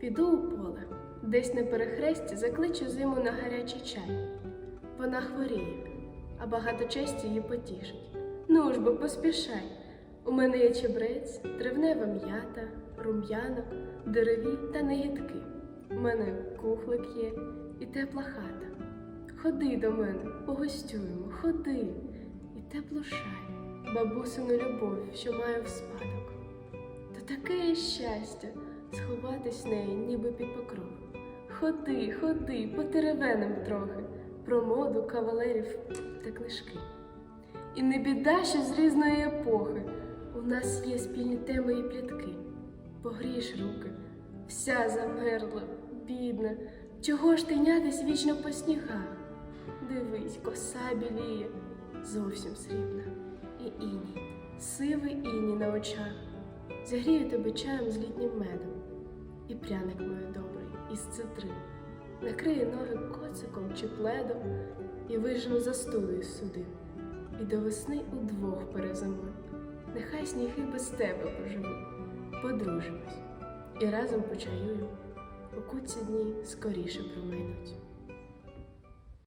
Піду у поле, десь на перехресті закличу зиму на гарячий чай. Вона хворіє, а багато честі її потішить. Ну ж бо поспішай. У мене є чебрець, тривнева м'ята, рум'яна, дереві та негідки. У мене кухлик є і тепла хата. Ходи до мене, погостюємо, ходи, і тепло шай, бабусину любов, що маю в спадок. Та таке щастя сховатись неї, ніби під покров. Ходи, ходи, потеревенем трохи, про моду, кавалерів та книжки. І не біда, що з різної епохи у нас є спільні теми і плітки. Погрієш руки, вся замерзла, бідна. Чого ж тинятись вічно по снігах? Дивись, коса біліє, зовсім срібна, і іній, сивий іній на очах. Загрію тебе чаєм з літнім медом, і пряник мій добрий із цитри, Накрию ноги коциком чи пледом, і вижену із суди. І до весни удвох перезимую. Нехай сніги без тебе поживуть, подружимось і разом почаюю. У куці дні скоріше проминуть.